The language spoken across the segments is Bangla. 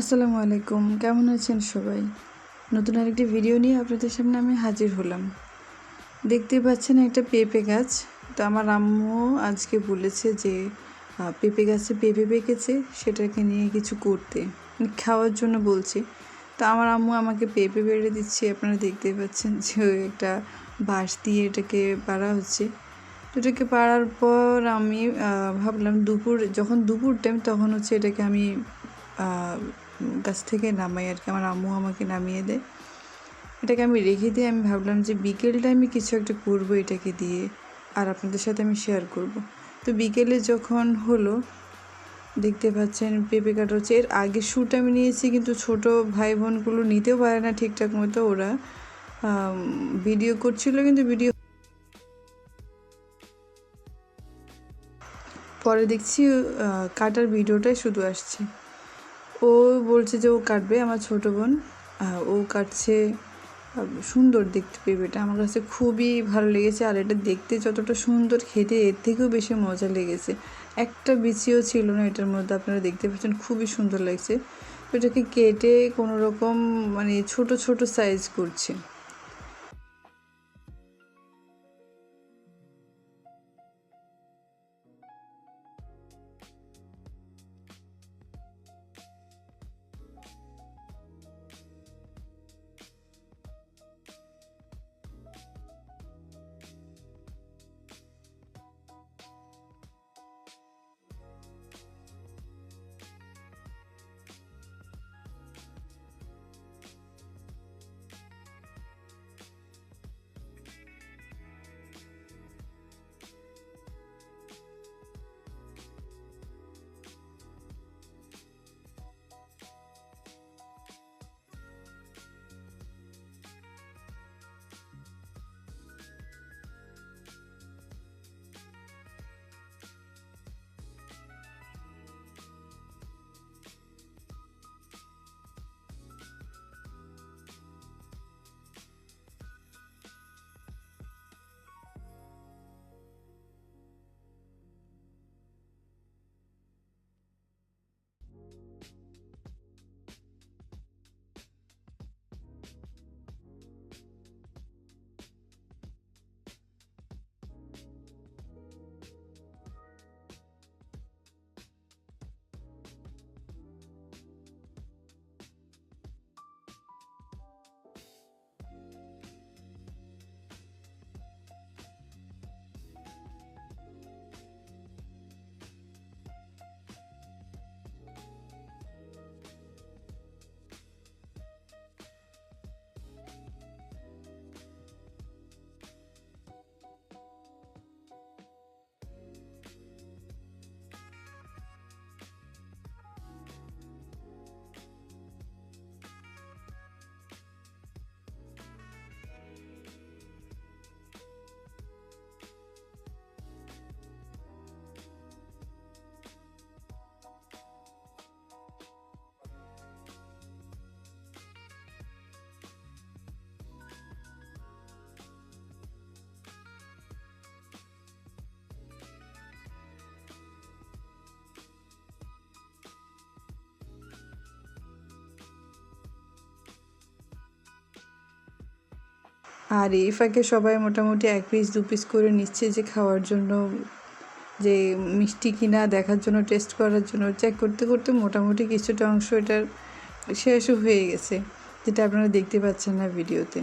আসসালামু আলাইকুম। কেমন আছেন সবাই? নতুন আরেকটি ভিডিও নিয়ে আপনাদের সামনে আমি হাজির হলাম। দেখতে পাচ্ছেন একটা পেঁপে গাছ। তো আমার আম্মু আজকে বলেছে যে পেঁপে গাছে পেঁপে পেকেছে, সেটাকে নিয়ে কিছু করতে। মানে খাওয়ার জন্য বলছে। তো আমার আম্মু আমাকে পেঁপে বেড়ে দিচ্ছে। আপনারা দেখতে পাচ্ছেন যে, একটা বাঁশ দিয়ে এটাকে পাড়া হচ্ছে। তো এটাকে পাড়ার পর আমি ভাবলাম দুপুর, যখন দুপুর টাইম তখন হচ্ছে এটাকে আমি গাছ থেকে নামাই আর কি। আমার আম্মু আমাকে নামিয়ে দেয়। এটাকে আমি রেখে দিয়ে আমি ভাবলাম যে বিকেল আমি কিছু একটা করব এটাকে দিয়ে, আর আপনাদের সাথে আমি শেয়ার করব। তো বিকেলে যখন হলো, দেখতে পাচ্ছেন পেঁপে কাটা হচ্ছে। এর আগে শ্যুট আমি নিয়েছি, কিন্তু ছোট ভাই বোনগুলো নিতেও পারে না ঠিকঠাক মতো। ওরা ভিডিও করছিল, কিন্তু ভিডিও পরে দেখছি কাটার ভিডিওটাই শুধু আসছে। ও বলছে যে ও কাটবে, আমার ছোট বোন। ও কাটছে সুন্দর দেখতে পেঁপেটা আমার কাছে খুবই ভালো লেগেছে আর এটা দেখতে যতটা সুন্দর, খেতে এর থেকেও বেশি মজা লেগেছে। একটা বিচিও ছিল না এটার মধ্যে, আপনারা দেখতে পাচ্ছেন খুবই সুন্দর লাগছে। এটাকে কেটে কোনো রকম মানে ছোট ছোট সাইজ করছে। আর এই ফাঁকে সবাই মোটামুটি এক পিস দু পিস করে নিচ্ছে যে খাওয়ার জন্য, যে মিষ্টি কিনা, দেখার জন্য টেস্ট করার জন্য চেক করতে করতে মোটামুটি কিছুটা অংশ এটার শেষও হয়ে গেছে, যেটা আপনারা দেখতে পাচ্ছেন না ভিডিওতে।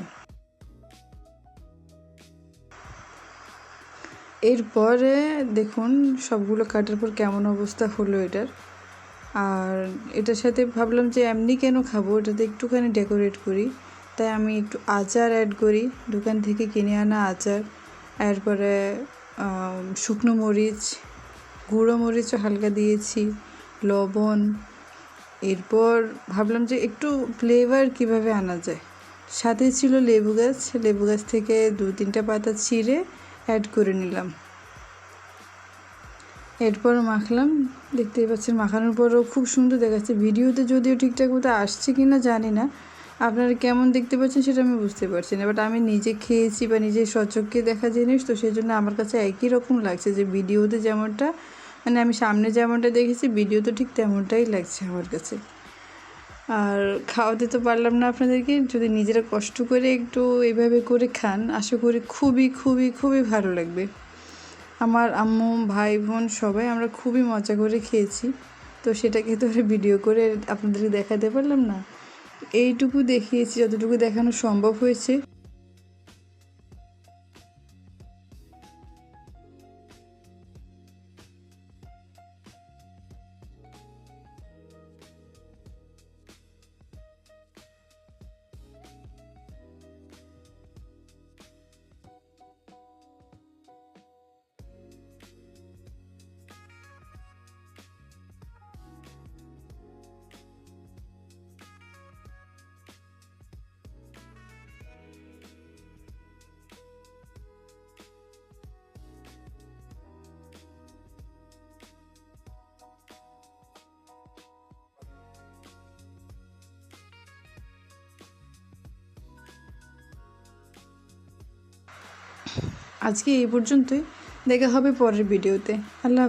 এরপরে দেখুন, সবগুলো কাটার পর কেমন অবস্থা হলো এটার। আর এটার সাথে ভাবলাম যে এমনি কেন খাব, এটাতে একটুখানি ডেকোরেট করি। তাই আমি একটু আচার অ্যাড করি। দোকান থেকে কিনে আনা আচার। এরপরে শুকনো মরিচ, গুঁড়ো মরিচও হালকা দিয়েছি, লবণ। এরপর ভাবলাম যে একটু ফ্লেভার কীভাবে আনা যায়? সাথে ছিল লেবু গাছ। লেবু গাছ থেকে দু তিনটা পাতা ছিঁড়ে অ্যাড করে নিলাম। এরপর মাখলাম। দেখতেই পাচ্ছেন, মাখানোর পরও খুব সুন্দর দেখাচ্ছে। ভিডিওতে যদিও ঠিকঠাক মতো আসছে কি না জানি না। আপনারা কেমন দেখতে পাচ্ছেন সেটা আমি বুঝতে পারছি না বাট আমি নিজে খেয়েছি বা নিজে সচক্ষে দেখা জিনিস, তো সেই জন্য আমার কাছে একই রকম লাগছে যে ভিডিওতে যেমনটা মানে আমি সামনে যেমনটা দেখেছি ভিডিওতে ঠিক তেমনটাই লাগছে আমার কাছে। আর খাওয়াতে তো পারলাম না আপনাদেরকে, যদি নিজেরা কষ্ট করে একটু এভাবে করে খান, আশা করি খুবই খুবই খুবই ভালো লাগবে। আমার আম্মু, ভাই, বোন সবাই আমরা খুবই মজা করে খেয়েছি, তো সেটাকে তো ভিডিও করে আপনাদেরকে দেখাতে পারলাম না। এইটুকু দেখিয়েছি যতটুকু দেখানো সম্ভব হয়েছে। আজকে এই পর্যন্তই। দেখা হবে পরের ভিডিওতে। আল্লাহ